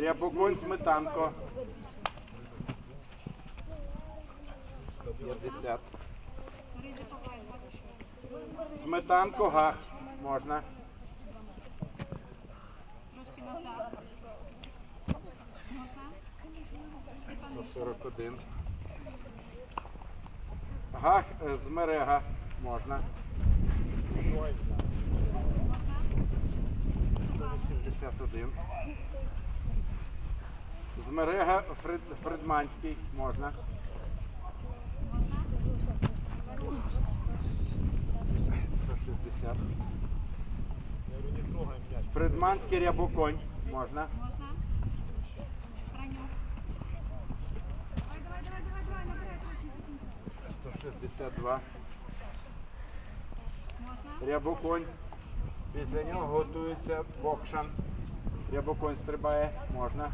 Рябоконь сметанко. 150. Сметанко гах. Можна. 141. Гах е, з мерега. Можна. 181. З мерега Фред, Фредманський. Можна. 160. Я говорю, не трогаем мяч. Фредманський рябоконь. Можна. 162. Рябоконь. Після нього готується бокшан. Рябоконь стрибає. Можна.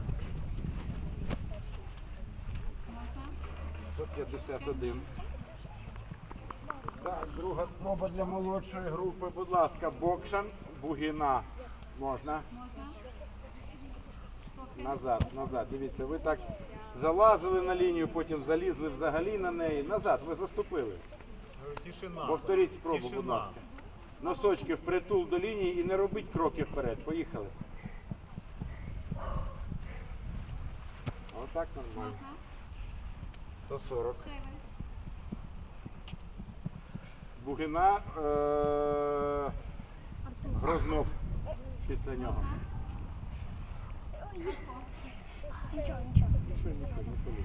151. Так, друга спроба для молодшої групи. Будь ласка, бокшан, бугіна. Можна. Назад, назад. Дивіться, ви так залазили на лінію, потім залізли взагалі на неї. Назад, ви заступили. Тишина. Повторіть спробу, Тишина. будь ласка. Носочки впритул до лінії і не робіть кроки вперед. Поїхали. Отак нормально. 140. Бугина е- Грознов після нього. Нічого, нічого. Нічого, нічого, поліз.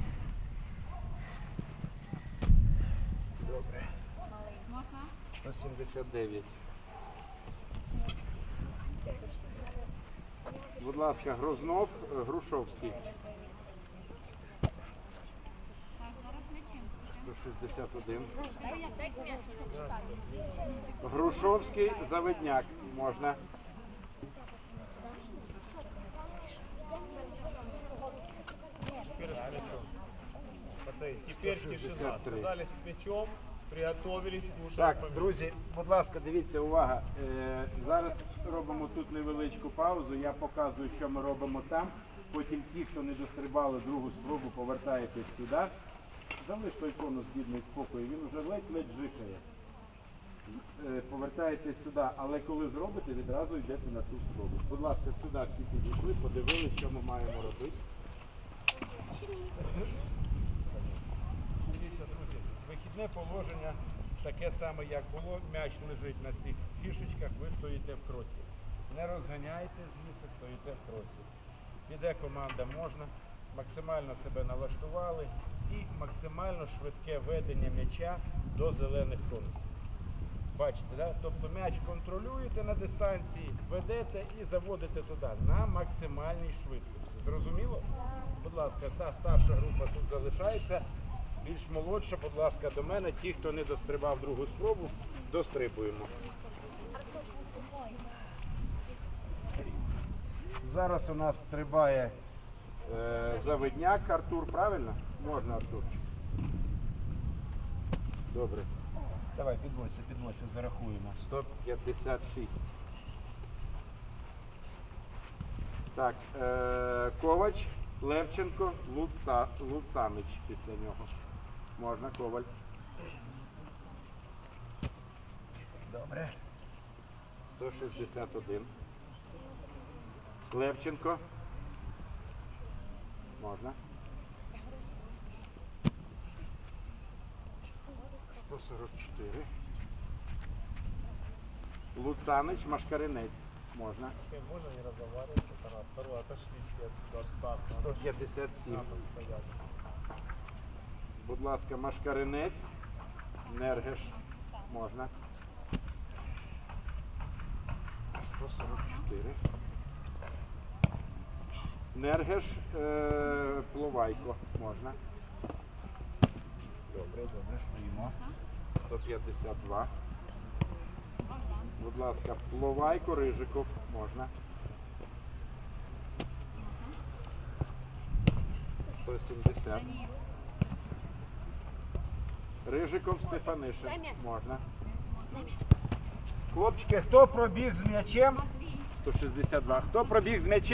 Добре. 179. Будь ласка, Грознов, Грушовський. 161. Грушовський, Завидняк. Можна. Теперь с мячом. Смотри, теперь тишина. Сказали с мячом, приготовились, слушаем. Так, друзі, будь ласка, дивіться, увага. Е, зараз робимо тут невеличку паузу. Я показую, що ми робимо там. Потім ті, хто не дострибали другу спробу, повертаєтесь сюди. Залиш той конус бідний спокою, він вже ледь-ледь жикає. Е, повертаєтесь сюди, але коли зробите, відразу йдете на ту спробу. Будь ласка, сюди всі підійшли, подивилися, що ми маємо робити. Дивіться, друзі, вихідне положення таке саме, як було. М'яч лежить на цих фішечках, ви стоїте в кроці. Не розганяйте звідси, стоїте в кроці. Піде команда можна, максимально себе налаштували і максимально швидке ведення м'яча до зелених конусів. Бачите, да? тобто м'яч контролюєте на дистанції, ведете і заводите туди на максимальній швидкості. Зрозуміло? Будь ласка, та старша група тут залишається. Більш молодша, будь ласка, до мене. Ті, хто не дострибав другу спробу, дострибуємо. Зараз у нас стрибає е, завидняк Артур, правильно? Можна, Артур. Добре. Давай, підводься, підводься, зарахуємо. 156. Так, е, Ковач, Левченко, Луца, Луцанич після нього. Можна, Коваль. Добре. 161. Левченко. Можна. 144. Луцанич, Машкаринець. Можна. Э, Можно не разговаривать, это раз. Второе, отошли все от старта. 157. Будь ласка, Машкаринець. Нергеш. Можна. 144. Нергеш е, Пловайко. Можна. Добре, добре, стоїмо. 152. Будь ласка, Пловайко, Рижиков. Можна. 170. Рижиков Стефанишин. Можна. Хлопчики, хто пробіг з м'ячем? 162. Хто пробіг з м'ячем?